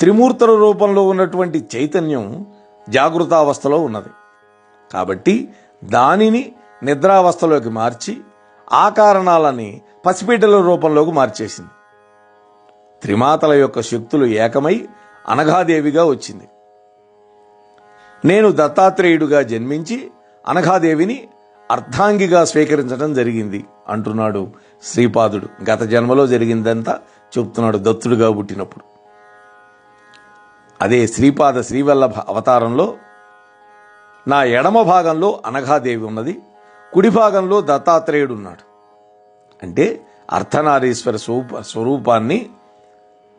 త్రిమూర్తుల రూపంలో ఉన్నటువంటి చైతన్యం జాగృతావస్థలో ఉన్నది. కాబట్టి దానిని నిద్రావస్థలోకి మార్చి ఆ కారణాలని పసిపీటల రూపంలోకి మార్చేసింది. త్రిమాతల యొక్క శక్తులు ఏకమై అనఘాదేవిగా వచ్చింది. నేను దత్తాత్రేయుడుగా జన్మించి అనఘాదేవిని అర్ధాంగిగా స్వీకరించడం జరిగింది అంటున్నాడు శ్రీపాదుడు. గత జన్మలో జరిగిందంతా చెప్తున్నాడు దత్తుడుగా పుట్టినప్పుడు. అదే శ్రీపాద శ్రీవల్లభ అవతారంలో నా ఎడమ భాగంలో అనఘాదేవి ఉన్నది కుడి భాగంలో దత్తాత్రేయుడు ఉన్నాడు అంటే అర్ధనారీశ్వర స్వరూప స్వరూపాన్ని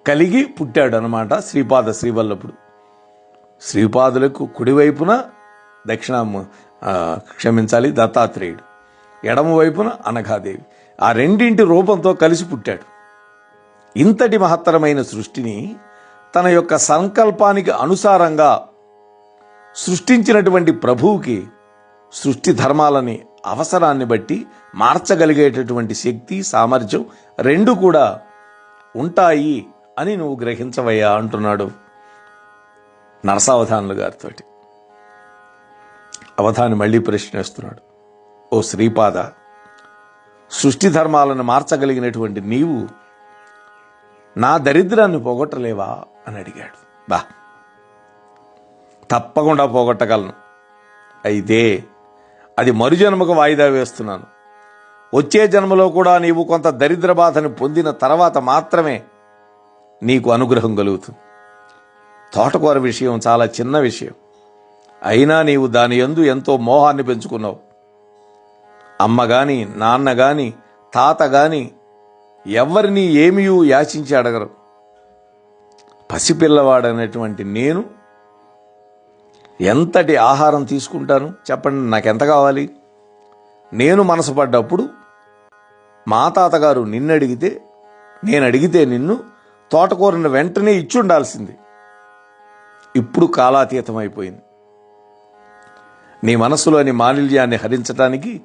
కలిగి పుట్టాడు అనమాట శ్రీపాద శ్రీవల్లభుడు. శ్రీపాదులకు కుడివైపున దక్షిణ క్షమించాలి దత్తాత్రేయుడు. ఎడమ వైపున అనఘాదేవి. ఆ రెండింటి రూపంతో కలిసి పుట్టాడు. ఇంతటి మహత్తరమైన సృష్టిని తన యొక్క సంకల్పానికి అనుసారంగా సృష్టించినటువంటి ప్రభువుకి సృష్టి ధర్మాలని అవసరాన్ని బట్టి మార్చగలిగేటటువంటి శక్తి సామర్థ్యం రెండు కూడా ఉంటాయి అని నువ్వు గ్రహించవయ్యా అంటున్నాడు నరసావధానులు గారితో అవధాని మళ్ళీ ప్రశ్నిస్తున్నాడు ఓ శ్రీపాద సృష్టి ధర్మాలను మార్చగలిగినటువంటి నీవు నా దరిద్రాన్ని పోగొట్టలేవా అని అడిగాడు. బా తప్పకుండా పోగొట్టగలను. అయితే అది మరుజన్మకు వాయిదా వేస్తున్నాను. వచ్చే జన్మలో కూడా నీవు కొంత దరిద్ర బాధను పొందిన తర్వాత మాత్రమే నీకు అనుగ్రహం కలుగుతుంది. తోటకూర విషయం చాలా చిన్న విషయం. అయినా నీవు దాని యందు ఎంతో మోహాన్ని పెంచుకున్నావు. అమ్మ కానీ నాన్న కానీ తాత కానీ ఎవరిని ఏమియూ యాచించి అడగరు. పసిపిల్లవాడనేటువంటి నేను ఎంతటి ఆహారం తీసుకుంటాను? చెప్పండి నాకెంత కావాలి? నేను మనసు పడ్డప్పుడు మా తాతగారు నిన్ను అడిగితే నేను అడిగితే నిన్ను తోటకూరను వెంటనే ఇచ్చి ఉండాల్సింది ఇప్పుడు కాలాతీతం అయిపోయింది నీ మనసులోని మాలిన్యాన్ని హరించటానికి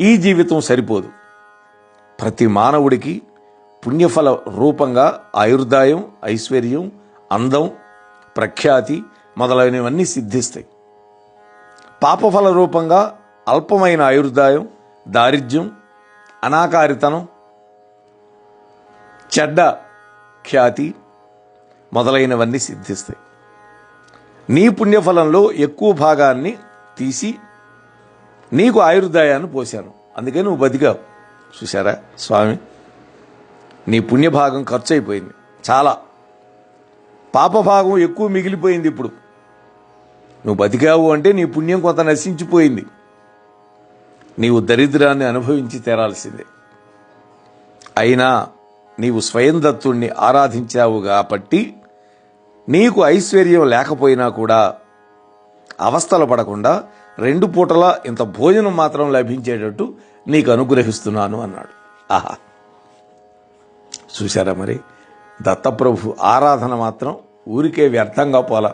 ఈ జీవితం సరిపోదు. ప్రతి మానవుడికి పుణ్యఫల రూపంగా ఆయుర్దాయం ఐశ్వర్యం అందం ప్రఖ్యాతి మొదలైనవన్నీ సిద్ధిస్తాయి. పాపఫల రూపంగా అల్పమైన ఆయుర్దాయం దారిద్ర్యం అనాకారితనం చెడ్డ ఖ్యాతి మొదలైనవన్నీ సిద్ధిస్తాయి. నీ పుణ్యఫలంలో ఎక్కువ భాగాన్ని తీసి నీకు ఆయుర్దాయాన్ని పోశాను. అందుకే నువ్వు బతికావు. చూసారా స్వామి? నీ పుణ్యభాగం ఖర్చు అయిపోయింది చాలా పాపభాగం ఎక్కువ మిగిలిపోయింది ఇప్పుడు. నువ్వు బతికావు అంటే నీ పుణ్యం కొంత నశించిపోయింది. నీవు దరిద్రాన్ని అనుభవించి తీరాల్సిందే. అయినా నీవు స్వయం దత్తుణ్ణి ఆరాధించావు కాబట్టి నీకు ఐశ్వర్యం లేకపోయినా కూడా అవస్థలు పడకుండా రెండు పూటలా ఇంత భోజనం మాత్రం లభించేటట్టు నీకు అనుగ్రహిస్తున్నాను అన్నాడు. ఆహా. చూశారా మరి? దత్తప్రభు ఆరాధన మాత్రం ఊరికే వ్యర్థంగా పోల.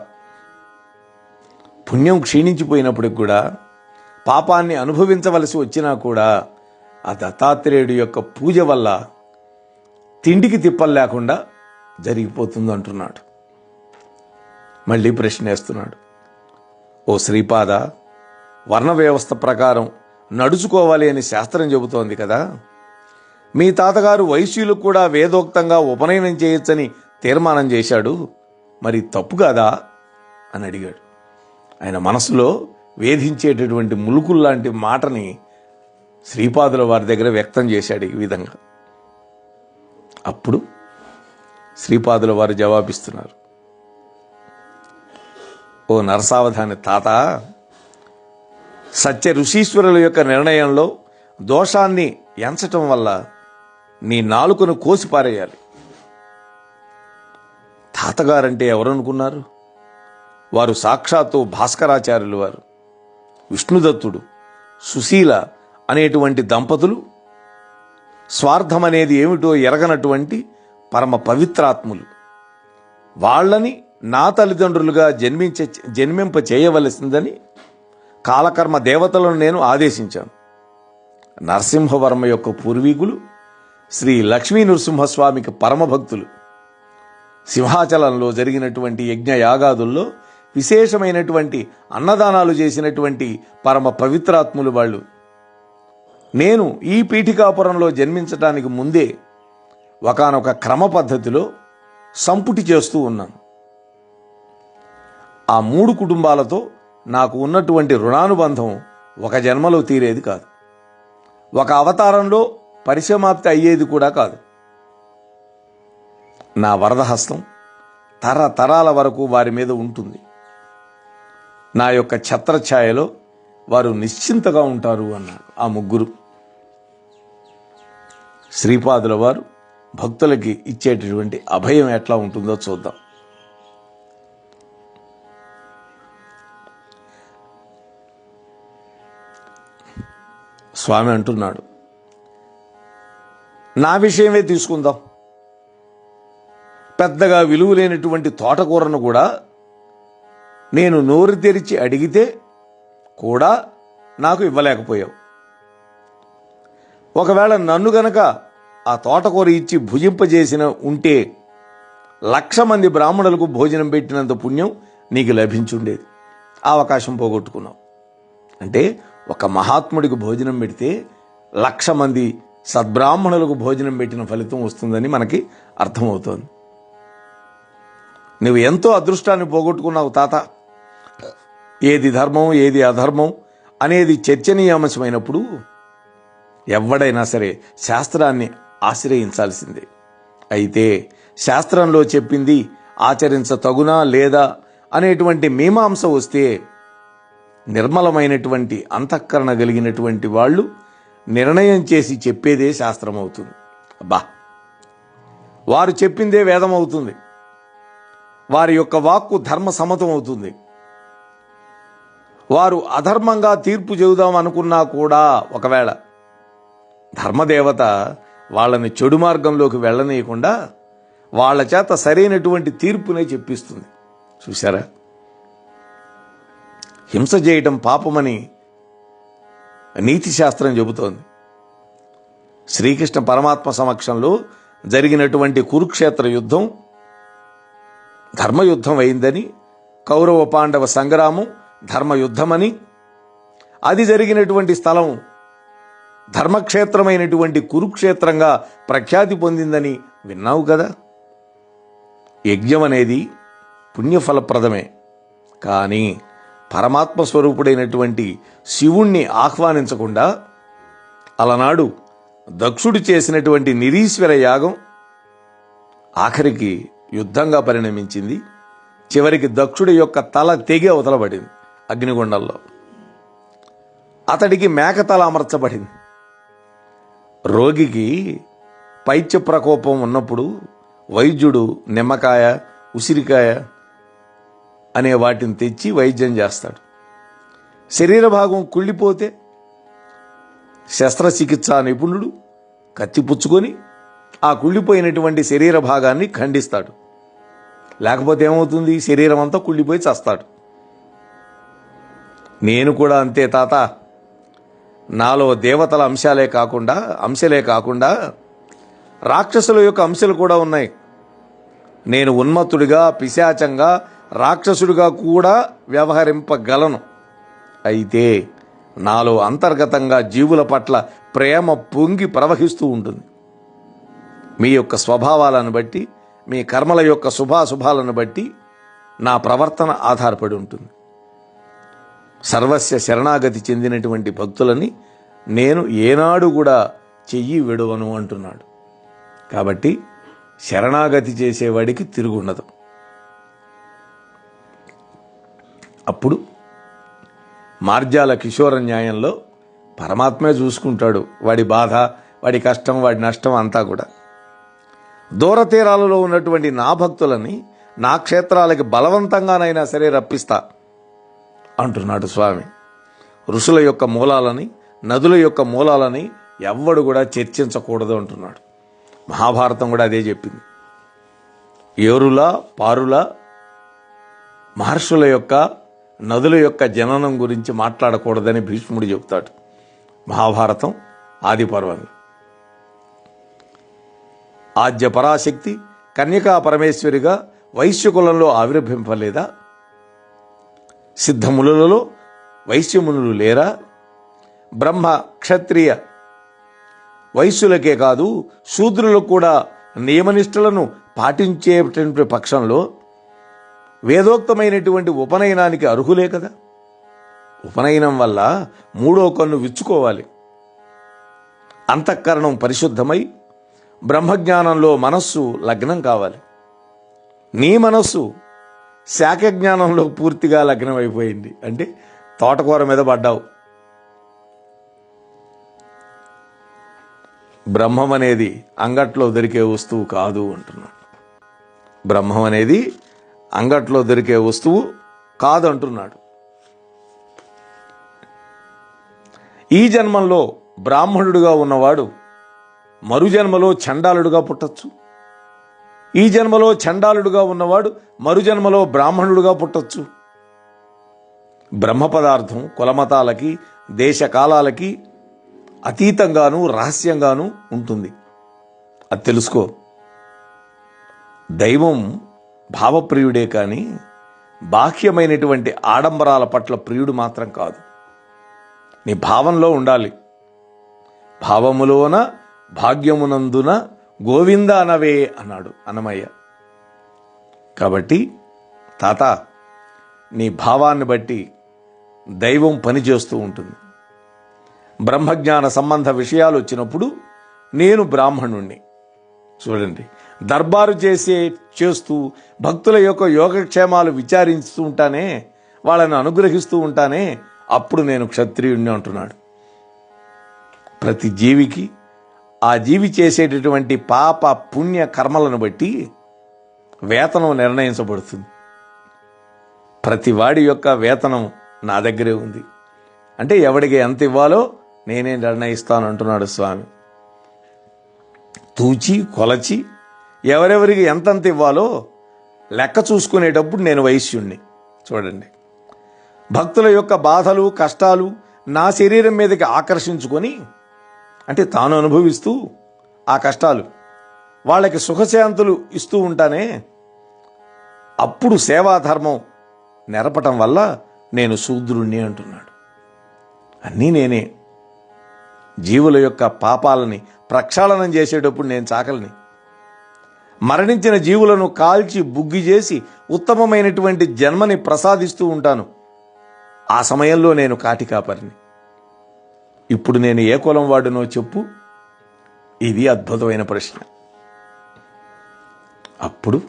పుణ్యం క్షీణించిపోయినప్పటికి కూడా పాపాన్ని అనుభవించవలసి వచ్చినా కూడా ఆ దత్తాత్రేయుడి యొక్క పూజ వల్ల తిండికి తిప్పలు లేకుండా జరిగిపోతుంది అంటున్నాడు. మళ్ళీ ప్రశ్న వేస్తున్నాడు. ఓ శ్రీపాద వర్ణ వ్యవస్థ ప్రకారం నడుచుకోవాలి అని శాస్త్రం చెబుతోంది కదా? మీ తాతగారు వైశ్యులకు కూడా వేదోక్తంగా ఉపనయనం చేయొచ్చని తీర్మానం చేశాడు. మరి తప్పు కాదా? అని అడిగాడు. ఆయన మనసులో వేధించేటటువంటి ములుకుల్లాంటి మాటని శ్రీపాదుల వారి దగ్గర వ్యక్తం చేశాడు ఈ విధంగా. అప్పుడు శ్రీపాదుల వారు జవాబిస్తున్నారు. ఓ నరసావధాని తాత సత్య ఋషీశ్వరుల యొక్క నిర్ణయంలో దోషాన్ని ఎంచటం వల్ల నీ నాలుకను కోసి పారేయాలి. తాతగారంటే ఎవరనుకున్నారు? వారు సాక్షాత్తు భాస్కరాచార్యులు వారు. విష్ణుదత్తుడు సుశీల అనేటువంటి దంపతులు. స్వార్థం అనేది ఏమిటో ఎరగనటువంటి పరమ పవిత్రాత్ములు. వాళ్ళని నా తల్లిదండ్రులుగా జన్మించ జన్మింప చేయవలసిందని కాలకర్మ దేవతలను నేను ఆదేశించాను. నరసింహవర్మ యొక్క పూర్వీకులు శ్రీ లక్ష్మీ నృసింహస్వామికి పరమభక్తులు. సింహాచలంలో జరిగినటువంటి యజ్ఞ యాగాదుల్లో విశేషమైనటువంటి అన్నదానాలు చేసినటువంటి పరమ పవిత్రాత్ములు వాళ్ళు. నేను ఈ పీఠికాపురంలో జన్మించటానికి ముందే ఒకానొక క్రమ పద్ధతిలో సంపుటి చేస్తూ ఉన్నాను. ఆ మూడు కుటుంబాలతో నాకు ఉన్నటువంటి రుణానుబంధం ఒక జన్మలో తీరేది కాదు. ఒక అవతారంలో పరిసమాప్తి అయ్యేది కూడా కాదు. నా వరదహస్తం తరతరాల వరకు వారి మీద ఉంటుంది. నా యొక్క ఛత్రఛాయలో వారు నిశ్చింతగా ఉంటారు అన్నారు ఆ ముగ్గురు. శ్రీపాదుల వారు భక్తులకి ఇచ్చేటటువంటి అభయం ఎట్లా ఉంటుందో చూద్దాం. స్వామి అంటున్నాడు నా విషయమే తీసుకుందాం. పెద్దగా విలువ లేనటువంటి తోటకూరను కూడా నేను నోరు తెరిచి అడిగితే కూడా నాకు ఇవ్వలేకపోయావు. ఒకవేళ నన్ను గనక ఆ తోటకూర ఇచ్చి భుజింపజేసిన ఉంటే లక్ష మంది బ్రాహ్మణులకు భోజనం పెట్టినంత పుణ్యం నీకు లభించుండేది. ఆ అవకాశం పోగొట్టుకున్నావు. అంటే ఒక మహాత్ముడికి భోజనం పెడితే లక్ష మంది సద్బ్రాహ్మణులకు భోజనం పెట్టిన ఫలితం వస్తుందని మనకి అర్థమవుతోంది. నువ్వు ఎంతో అదృష్టాన్ని పోగొట్టుకున్నావు తాత. ఏది ధర్మం ఏది అధర్మం అనేది చర్చనీయాంశమైనప్పుడు ఎవడైనా సరే శాస్త్రాన్ని ఆశ్రయించాల్సిందే. అయితే శాస్త్రంలో చెప్పింది ఆచరించతగునా లేదా అనేటువంటి మీమాంస వస్తే నిర్మలమైనటువంటి అంతఃకరణ కలిగినటువంటి వాళ్ళు నిర్ణయం చేసి చెప్పేదే శాస్త్రం అవుతుంది అబ్బా! వారు చెప్పిందే వేదం అవుతుంది వారి యొక్క వాక్కు ధర్మ సమ్మతం అవుతుంది వారు అధర్మంగా తీర్పు చెబుదాం అనుకున్నా కూడా ఒకవేళ ధర్మదేవత వాళ్ళని చెడు మార్గంలోకి వెళ్ళనీయకుండా వాళ్ళ చేత సరైనటువంటి తీర్పునే చెప్పిస్తుంది. చూశారా? హింస చేయటం పాపమని నీతి శాస్త్రం చెబుతోంది. శ్రీకృష్ణ పరమాత్మ సమక్షంలో జరిగినటువంటి కురుక్షేత్ర యుద్ధం ధర్మయుద్ధం అయిందని కౌరవ పాండవ సంగ్రామం ధర్మయుద్ధమని అది జరిగినటువంటి స్థలం ధర్మక్షేత్రమైనటువంటి కురుక్షేత్రంగా ప్రఖ్యాతి పొందిందని విన్నావు కదా? యజ్ఞం అనేది పుణ్యఫలప్రదమే. కానీ పరమాత్మ స్వరూపుడైనటువంటి శివుణ్ణి ఆహ్వానించకుండా అలనాడు దక్షుడు చేసినటువంటి నిరీశ్వర యాగం ఆఖరికి యుద్ధంగా పరిణమించింది. చివరికి దక్షుడి యొక్క తల తెగి అవతలబడింది అగ్నిగుండంలో. అతడికి మేకతల అమర్చబడింది. రోగికి పైత్య ప్రకోపం ఉన్నప్పుడు వైద్యుడు నిమ్మకాయ ఉసిరికాయ అనే వాటిని తెచ్చి వైద్యం చేస్తాడు. శరీర భాగం కుళ్ళిపోతే శస్త్రచికిత్సా నిపుణుడు కత్తి పుచ్చుకొని ఆ కుళ్ళిపోయినటువంటి శరీర భాగాన్ని ఖండిస్తాడు. లేకపోతే ఏమవుతుంది? శరీరం అంతా కుళ్ళిపోయి చస్తాడు. నేను కూడా అంతే తాత. నాలో దేవతల అంశాలే కాకుండా అంశలే కాకుండా రాక్షసుల యొక్క అంశాలు కూడా ఉన్నాయి. నేను ఉన్మత్తుడిగా పిశాచంగా రాక్షసుడిగా కూడా వ్యవహరింపగలను. అయితే నాలో అంతర్గతంగా జీవుల పట్ల ప్రేమ పొంగి ప్రవహిస్తూ ఉంటుంది. మీ యొక్క స్వభావాలను బట్టి మీ కర్మల యొక్క శుభాశుభాలను బట్టి నా ప్రవర్తన ఆధారపడి ఉంటుంది. సర్వస్య శరణాగతి చెందినటువంటి భక్తులని నేను ఏనాడు కూడా చెయ్యి విడవను అంటున్నాడు. కాబట్టి శరణాగతి చేసేవాడికి తిరుగుండదు. అప్పుడు మార్జాల కిషోర న్యాయంలో పరమాత్మే చూసుకుంటాడు. వాడి బాధ వాడి కష్టం వాడి నష్టం అంతా కూడా. దూర తీరాలలో ఉన్నటువంటి నా భక్తులని నా క్షేత్రాలకి బలవంతంగానైనా సరే రప్పిస్తా అంటున్నాడు స్వామి. ఋషుల యొక్క మూలాలని నదుల యొక్క మూలాలని ఎవ్వడు కూడా చర్చించకూడదు అంటున్నాడు. మహాభారతం కూడా అదే చెప్పింది. ఏరుల పారుల మహర్షుల యొక్క నదుల యొక్క జననం గురించి మాట్లాడకూడదని భీష్ముడు చెబుతాడు మహాభారతం ఆది పర్వంలో ఆద్య పరాశక్తి కన్యకా పరమేశ్వరిగా వైశ్యకులంలో ఆవిర్భింపలేదా సిద్ధములలో వైశ్యమునులు లేరా? బ్రహ్మ క్షత్రియ వైశ్యులకే కాదు శూద్రులకు కూడా నియమనిష్టలను పాటించేటువంటి పక్షంలో వేదోక్తమైనటువంటి ఉపనయనానికి అర్హులే కదా? ఉపనయనం వల్ల మూడో కన్ను విచ్చుకోవాలి. అంతఃకరణం పరిశుద్ధమై బ్రహ్మజ్ఞానంలో మనస్సు లగ్నం కావాలి. నీ మనస్సు శాఖ జ్ఞానంలో పూర్తిగా లగ్నం అయిపోయింది అంటే తోటకూర మీద పడ్డావు. బ్రహ్మం అనేది అంగట్లో దొరికే వస్తువు కాదు అంటున్నాడు. బ్రహ్మం అనేది అంగట్లో దొరికే వస్తువు కాదంటున్నాడు. ఈ జన్మంలో బ్రాహ్మణుడుగా ఉన్నవాడు మరు జన్మలో చండాలుడుగా పుట్టచ్చు. ఈ జన్మలో చండాలుడుగా ఉన్నవాడు మరు జన్మలో బ్రాహ్మణుడుగా పుట్టచ్చు. బ్రహ్మ పదార్థం కులమతాలకి దేశకాలాలకి అతీతంగాను రహస్యంగాను ఉంటుంది. అది తెలుసుకో. దైవం భావప్రియుడే కానీ బాహ్యమైనటువంటి ఆడంబరాల పట్ల ప్రియుడు మాత్రం కాదు. నీ భావంలో ఉండాలి. భావములోన భాగ్యమునందున గోవింద అనవే అన్నాడు అన్నమయ్య. కాబట్టి తాత నీ భావాన్ని బట్టి దైవం పనిచేస్తూ ఉంటుంది. బ్రహ్మజ్ఞాన సంబంధ విషయాలు వచ్చినప్పుడు నేను బ్రాహ్మణుణ్ణి. చూడండి. దర్బారు చేసే చేస్తూ భక్తుల యొక్క యోగక్షేమాలు విచారిస్తూ ఉంటానే వాళ్ళని అనుగ్రహిస్తూ ఉంటానే అప్పుడు నేను క్షత్రియుణ్ణి అంటున్నాడు. ప్రతి జీవికి ఆ జీవి చేసేటటువంటి పాప పుణ్య కర్మలను బట్టి వేతనం నిర్ణయించబడుతుంది. ప్రతి వాడి యొక్క వేతనం నా దగ్గరే ఉంది. అంటే ఎవడికి ఎంత ఇవ్వాలో నేనే నిర్ణయిస్తాను అంటున్నాడు స్వామి. తూచి కొలచి ఎవరెవరికి ఎంతంత ఇవ్వాలో లెక్క చూసుకునేటప్పుడు నేను వైశ్యుణ్ణి. చూడండి. భక్తుల యొక్క బాధలు కష్టాలు నా శరీరం మీదకి ఆకర్షించుకొని అంటే తాను అనుభవిస్తూ ఆ కష్టాలు వాళ్ళకి సుఖశాంతులు ఇస్తూ ఉంటానే అప్పుడు సేవాధర్మం నెరపటం వల్ల నేను శూద్రుణ్ణి అంటున్నాడు. అన్నీ నేనే. జీవుల యొక్క పాపాలని ప్రక్షాళనం చేసేటప్పుడు నేను చాకలిని. మరణించిన జీవులను కాల్చి బుగ్గి చేసి ఉత్తమమైనటువంటి జన్మని ప్రసాదిస్తూ ఉంటాను. ఆ సమయంలో నేను కాటి కాపరిని. ఇప్పుడు నేను ఏ కులం వాడునో చెప్పు. ఇది అద్భుతమైన ప్రశ్న. అప్పుడు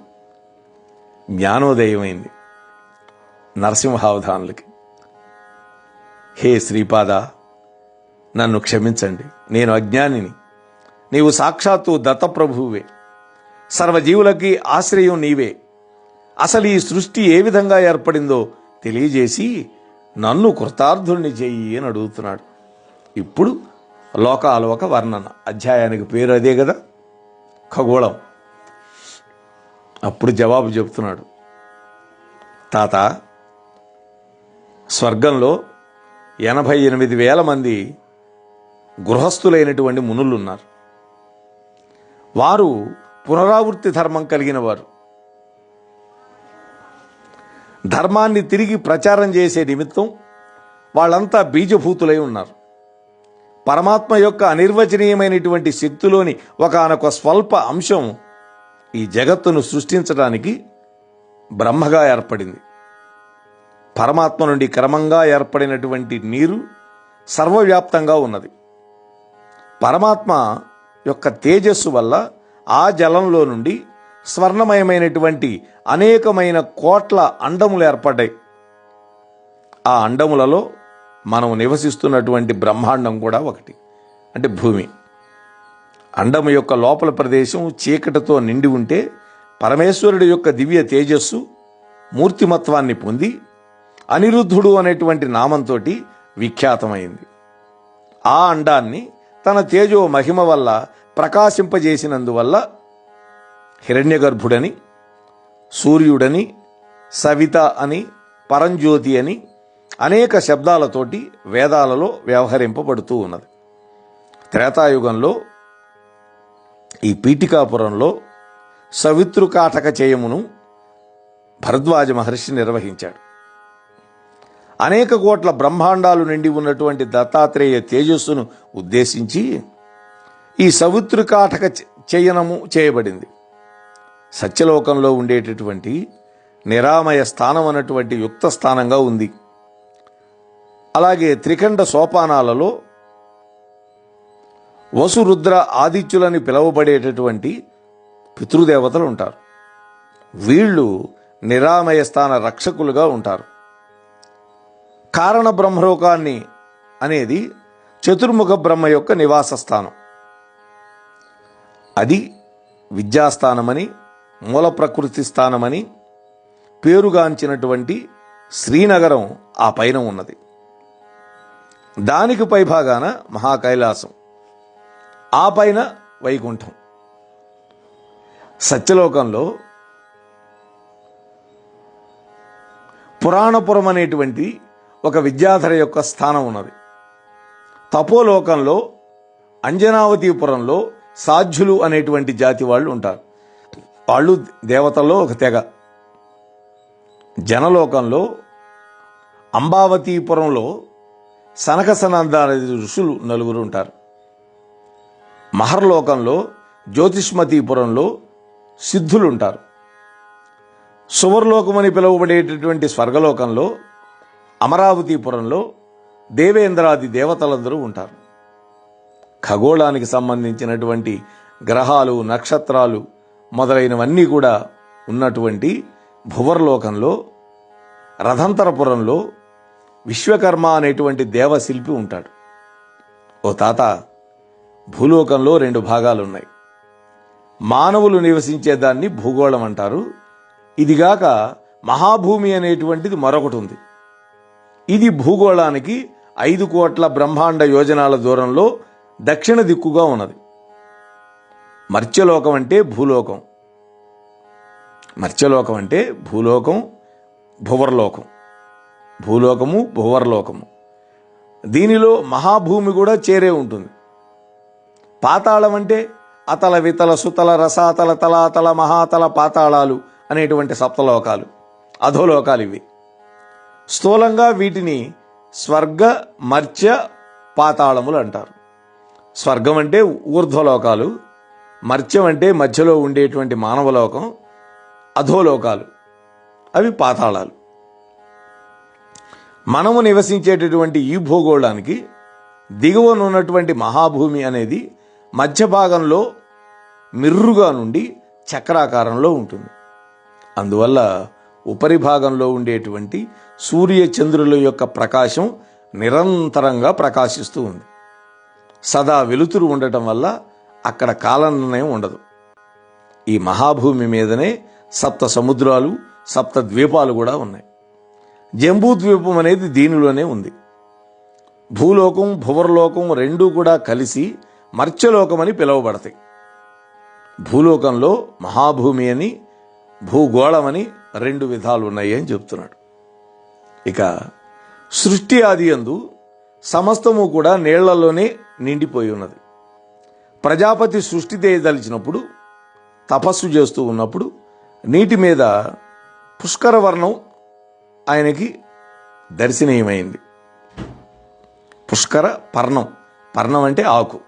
జ్ఞానోదయమైంది నరసింహావధానులకి. హే శ్రీపాద నన్ను క్షమించండి. నేను అజ్ఞానిని. నీవు సాక్షాత్తు దత్తప్రభువే. సర్వజీవులకి ఆశ్రయం నీవే. అసలు ఈ సృష్టి ఏ విధంగా ఏర్పడిందో తెలియజేసి నన్ను కృతార్థుల్ని చెయ్యి అని అడుగుతున్నాడు. ఇప్పుడు లోకాలోక వర్ణన. అధ్యాయానికి పేరు అదే కదా? ఖగోళం. అప్పుడు జవాబు చెప్తున్నాడు తాత స్వర్గంలో ఎనభై ఎనిమిది వేల మంది గృహస్థులైనటువంటి మునులు ఉన్నారు వారు పునరావృత్తి ధర్మం కలిగిన వారు. ధర్మాన్ని తిరిగి ప్రచారం చేసే నిమిత్తం వాళ్ళంతా బీజభూతులై ఉన్నారు. పరమాత్మ యొక్క అనిర్వచనీయమైనటువంటి శక్తిలోని ఒకనొక స్వల్ప అంశం ఈ జగత్తును సృష్టించడానికి బ్రహ్మగా ఏర్పడింది. పరమాత్మ నుండి క్రమంగా ఏర్పడినటువంటి నీరు సర్వవ్యాప్తంగా ఉన్నది. పరమాత్మ యొక్క తేజస్సు వల్ల ఆ జలంలో నుండి స్వర్ణమయమైనటువంటి అనేకమైన కోట్ల అండములు ఏర్పడ్డాయి. ఆ అండములలో మనం నివసిస్తున్నటువంటి బ్రహ్మాండం కూడా ఒకటి అంటే భూమి. అండము యొక్క లోపల ప్రదేశం చీకటితో నిండి ఉంటే పరమేశ్వరుడి యొక్క దివ్య తేజస్సు మూర్తిమత్వాన్ని పొంది అనిరుద్ధుడు అనేటువంటి నామంతో విఖ్యాతమైంది. ఆ అండాన్ని తన తేజో మహిమ వల్ల ప్రకాశింపజేసినందువల్ల హిరణ్యగర్భుడని సూర్యుడని సవిత అని పరంజ్యోతి అని అనేక శబ్దాలతోటి వేదాలలో వ్యవహరింపబడుతూ ఉన్నది. త్రేతాయుగంలో ఈ పీఠికాపురంలో సవితృకాటక చేయమును భరద్వాజ మహర్షి నిర్వహించాడు. అనేక కోట్ల బ్రహ్మాండాలు నిండి ఉన్నటువంటి దత్తాత్రేయ తేజస్సును ఉద్దేశించి ఈ సవితృకాటక చయనము చేయబడింది. సత్యలోకంలో ఉండేటటువంటి నిరామయ స్థానం అన్నటువంటి యుక్త స్థానంగా ఉంది. అలాగే త్రికండ సోపానాలలో వసురుద్ర ఆదిత్యులని పిలువబడేటటువంటి పితృదేవతలు ఉంటారు. వీళ్ళు నిరామయ స్థాన రక్షకులుగా ఉంటారు. కారణ బ్రహ్మలోకాన్ని అనేది చతుర్ముఖ బ్రహ్మ యొక్క నివాస స్థానం. అది విద్యాస్థానమని మూల ప్రకృతి స్థానమని పేరుగాంచినటువంటి శ్రీనగరం ఆ పైన ఉన్నది. దానికి పైభాగాన మహాకైలాసం ఆ పైన వైకుంఠం. సత్యలోకంలో పురాణపురం అనేటువంటి ఒక విద్యాధర యొక్క స్థానం ఉన్నది. తపోలోకంలో అంజనావతీపురంలో సాధ్యులు అనేటువంటి జాతి వాళ్ళు ఉంటారు. వాళ్ళు దేవతల్లో ఒక తెగ. జనలోకంలో అంబావతీపురంలో సనక సనందాది ఋషులు నలుగురు ఉంటారు. మహర్లోకంలో జ్యోతిష్మతీపురంలో సిద్ధులు ఉంటారు. సువర్లోకమని పిలువబడేటటువంటి స్వర్గలోకంలో అమరావతీపురంలో దేవేంద్రాది దేవతలందరూ ఉంటారు. ఖగోళానికి సంబంధించినటువంటి గ్రహాలు నక్షత్రాలు మొదలైనవన్నీ కూడా ఉన్నటువంటి భువర్లోకంలో రథంతరపురంలో విశ్వకర్మ అనేటువంటి దేవశిల్పి ఉంటాడు. ఓ తాత భూలోకంలో రెండు భాగాలు ఉన్నాయి మానవులు నివసించే దాన్ని భూగోళం అంటారు. ఇదిగాక మహాభూమి అనేటువంటిది మరొకటి ఉంది. ఇది భూగోళానికి ఐదు కోట్ల బ్రహ్మాండ యోజనాల దూరంలో దక్షిణ దిక్కుగా ఉన్నది. మర్త్యలోకం అంటే భూలోకం. మర్త్యలోకం అంటే భూలోకం భువర్లోకం. భూలోకము భువర్లోకము. దీనిలో మహాభూమి కూడా చేరే ఉంటుంది. పాతాళం అంటే అతల వితల సుతల రసాతల తలాతల మహాతల పాతాళాలు అనేటువంటి సప్తలోకాలు. అధోలోకాలు ఇవి. స్థూలంగా వీటిని స్వర్గ మర్త్య పాతాళములు అంటారు. స్వర్గం అంటే ఊర్ధ్వలోకాలు మర్త్యం అంటే మధ్యలో ఉండేటువంటి మానవలోకం అధోలోకాలు. అవి పాతాళాలు. మనము నివసించేటటువంటి ఈ భూగోళానికి దిగువనున్నటువంటి మహాభూమి అనేది మధ్య భాగంలో మిర్రుగా నుండి చక్రాకారంలో ఉంటుంది. అందువల్ల ఉపరిభాగంలో ఉండేటువంటి సూర్య చంద్రుల యొక్క ప్రకాశం నిరంతరంగా ప్రకాశిస్తూ ఉంది. సదా వెలుతురు ఉండటం వల్ల అక్కడ కాలనిర్ణయం ఉండదు. ఈ మహాభూమి మీదనే సప్త సముద్రాలు సప్త ద్వీపాలు కూడా ఉన్నాయి. జంబూ ద్వీపం అనేది దీనిలోనే ఉంది. భూలోకం భువర్లోకం రెండూ కూడా కలిసి మర్త్యలోకం అని పిలువబడతాయి. భూలోకంలో మహాభూమి అని భూగోళమని రెండు విధాలు ఉన్నాయి అని చెప్తున్నాడు. ఇక సృష్టి ఆది అందు సమస్తము కూడా నీళ్ళలోనే నిండిపోయి ఉన్నది. ప్రజాపతి సృష్టి చేయదలిచినప్పుడు తపస్సు చేస్తూ ఉన్నప్పుడు నీటి మీద పుష్కర వర్ణం ఆయనకి దర్శనీయమైంది. పుష్కర పర్ణం. పర్ణం అంటే ఆకు.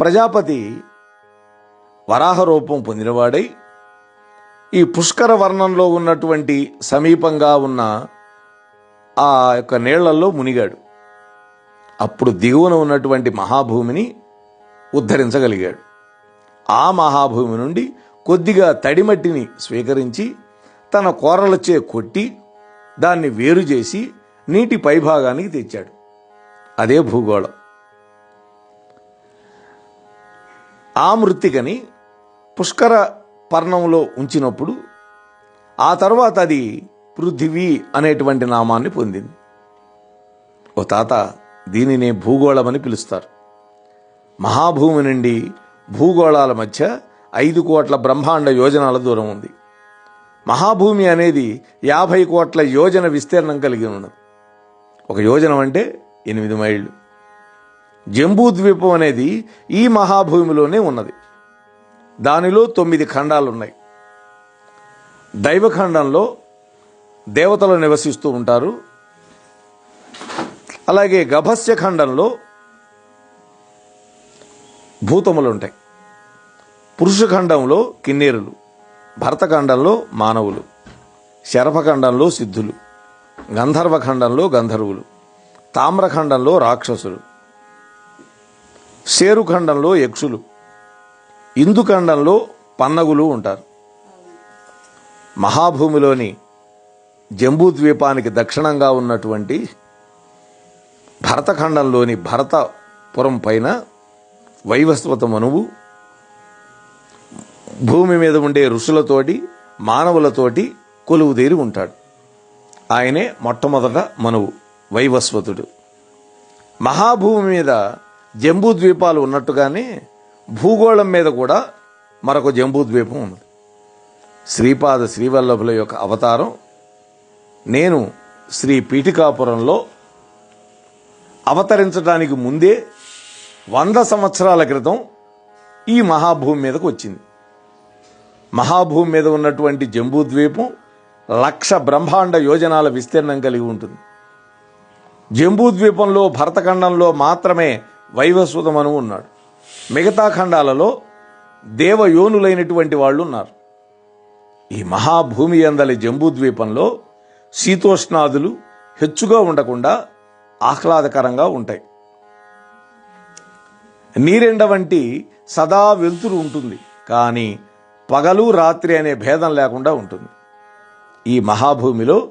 ప్రజాపతి వరాహ రూపం పొందినవాడై ఈ పుష్కర వర్ణంలో ఉన్నటువంటి సమీపంగా ఉన్న ఆ యొక్క నీళ్ళలో మునిగాడు. అప్పుడు దిగువన ఉన్నటువంటి మహాభూమిని ఉద్ధరించగలిగాడు. ఆ మహాభూమి నుండి కొద్దిగా తడిమట్టిని స్వీకరించి తన కోరలచే కొట్టి దాన్ని వేరు చేసి నీటి పైభాగానికి తెచ్చాడు. అదే భూగోళం. ఆ మృత్తికని పుష్కర పర్ణంలో ఉంచినప్పుడు ఆ తర్వాత అది పృథివీ అనేటువంటి నామాన్ని పొందింది. ఓ తాత దీనినే భూగోళమని పిలుస్తారు. మహాభూమి నుండి భూగోళాల మధ్య ఐదు కోట్ల బ్రహ్మాండ యోజనాల దూరం ఉంది. మహాభూమి అనేది యాభై కోట్ల యోజన విస్తీర్ణం కలిగి ఉన్నది. ఒక యోజనం అంటే ఎనిమిది మైళ్ళు. జంబూ ద్వీపం అనేది ఈ మహాభూమిలోనే ఉన్నది. దానిలో తొమ్మిది ఖండాలు ఉన్నాయి దైవఖండంలో దేవతలు నివసిస్తూ ఉంటారు. అలాగే గభస్య ఖండంలో భూతములు ఉంటాయి పురుషఖండంలో కిన్నీరులు భరతఖండంలో మానవులు శరభఖండంలో సిద్ధులు గంధర్వఖండంలో గంధర్వులు తామ్రఖండంలో రాక్షసులు శేరుఖండంలో యక్షులు ఇందుఖండంలో పన్నగులు ఉంటారు. మహాభూమిలోని జంబూద్వీపానికి దక్షిణంగా ఉన్నటువంటి భరతఖండంలోని భరతపురం పైన వైవస్వత మనువు భూమి మీద ఉండే ఋషులతోటి మానవులతోటి కొలువుదేరి ఉంటాడు. ఆయనే మొట్టమొదట మనువు వైవస్వతుడు. మహాభూమి మీద జంబూద్వీపాలు ఉన్నట్టుగానే భూగోళం మీద కూడా మరొక జంబూద్వీపం ఉన్నది. శ్రీపాద శ్రీవల్లభుల యొక్క అవతారం. నేను శ్రీ పీఠికాపురంలో అవతరించడానికి ముందే వంద సంవత్సరాల క్రితం ఈ మహాభూమి మీదకు వచ్చింది. మహాభూమి మీద ఉన్నటువంటి జంబూద్వీపం లక్ష బ్రహ్మాండ యోజనాల విస్తీర్ణం కలిగి ఉంటుంది. జంబూద్వీపంలో భరతఖండంలో మాత్రమే వైవస్వతమను ఉన్నాడు. మిగతా ఖండాలలో దేవయోనులైనటువంటి వాళ్ళు ఉన్నారు. ఈ మహాభూమి అందలి జంబూద్వీపంలో శీతోష్ణాదులు హెచ్చుగా ఉండకుండా ఆహ్లాదకరంగా ఉంటాయి. నీరెండ వంటి సదా వెలుతురు ఉంటుంది. కానీ పగలు రాత్రి అనే భేదం లేకుండా ఉంటుంది. ఈ మహాభూమిలో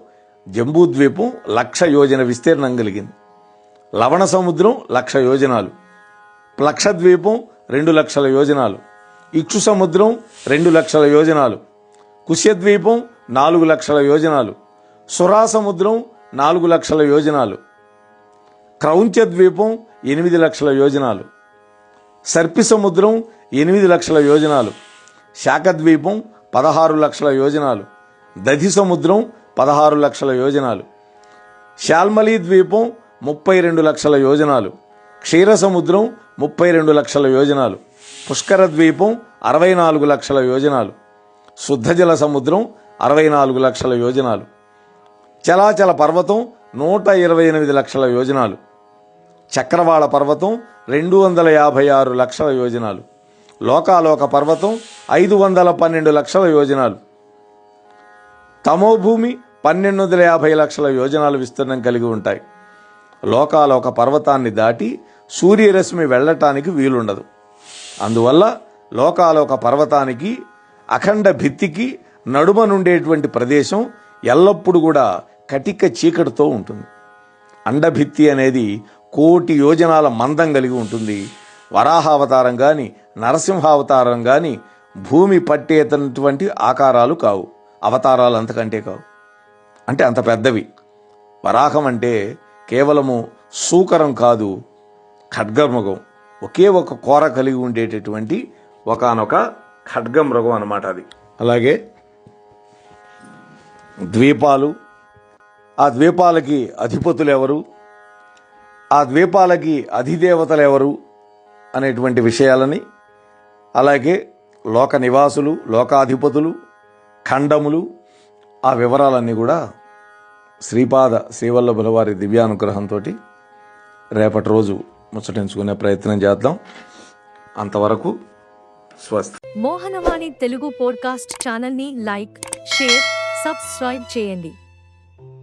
జంబూద్వీపం లక్ష యోజన విస్తీర్ణం కలిగింది. లవణ సముద్రం లక్ష యోజనాలు. ప్లక్షద్వీపం రెండు లక్షల యోజనాలు. ఇక్షు సముద్రం రెండు లక్షల యోజనాలు. కుశ్యద్వీపం నాలుగు లక్షల యోజనాలు. సురా సముద్రం నాలుగు లక్షల యోజనాలు. క్రౌంచ ద్వీపం ఎనిమిది లక్షల యోజనాలు. సర్పి సముద్రం ఎనిమిది లక్షల యోజనాలు. శాఖద్వీపం పదహారు లక్షల యోజనాలు. దధి సముద్రం పదహారు లక్షల యోజనాలు. శాల్మలి ద్వీపం ముప్పై రెండు లక్షల యోజనాలు. క్షీర సముద్రం ముప్పై రెండు లక్షల యోజనాలు. పుష్కర ద్వీపం అరవై నాలుగు లక్షల యోజనాలు. శుద్ధజల సముద్రం అరవై నాలుగు లక్షల యోజనాలు. చలాచల పర్వతం నూట ఇరవై ఎనిమిది లక్షల యోజనాలు. చక్రవాళ పర్వతం రెండు వందల యాభై ఆరు లక్షల యోజనాలు. లోకాలోక పర్వతం ఐదు వందల పన్నెండు లక్షల యోజనాలు. తమోభూమి పన్నెండు వందల యాభై లక్షల యోజనాలు విస్తీర్ణం కలిగి ఉంటాయి. లోకాలోక పర్వతాన్ని దాటి సూర్యరశ్మి వెళ్ళటానికి వీలుండదు. అందువల్ల లోకాలోక పర్వతానికి అఖండ భిత్తికి నడుమ నుండేటువంటి ప్రదేశం ఎల్లప్పుడూ కూడా కటిక చీకటితో ఉంటుంది. అండభిత్తి అనేది కోటి యోజనాల మందం కలిగి ఉంటుంది. వరాహావతారం కానీ నరసింహావతారం కానీ భూమి పట్టేటటువంటి ఆకారాలు కావు. అవతారాలు అంతకంటే కావు. అంటే అంత పెద్దవి. వరాహం అంటే కేవలము సూకరం కాదు ఖడ్గమృగం. ఒకే ఒక కోర కలిగి ఉండేటటువంటి ఒకనొక ఖడ్గమృగం అనమాట అది. అలాగే ద్వీపాలు. ఆ ద్వీపాలకి అధిపతులు ఎవరు? ఆ ద్వీపాలకి అధిదేవతలు ఎవరు అనేటువంటి విషయాలని అలాగే లోక నివాసులు లోకాధిపతులు ఖండములు ఆ వివరాలన్నీ కూడా శ్రీపాద శ్రీవల్లభుల వారి దివ్యానుగ్రహంతో రేపటి రోజు ముచ్చటించుకునే ప్రయత్నం చేద్దాం. అంతవరకు స్వస్తి. మోహనవాణి తెలుగు పోడ్కాస్ట్ ఛానల్ని లైక్ షేర్ సబ్స్క్రైబ్ చేయండి.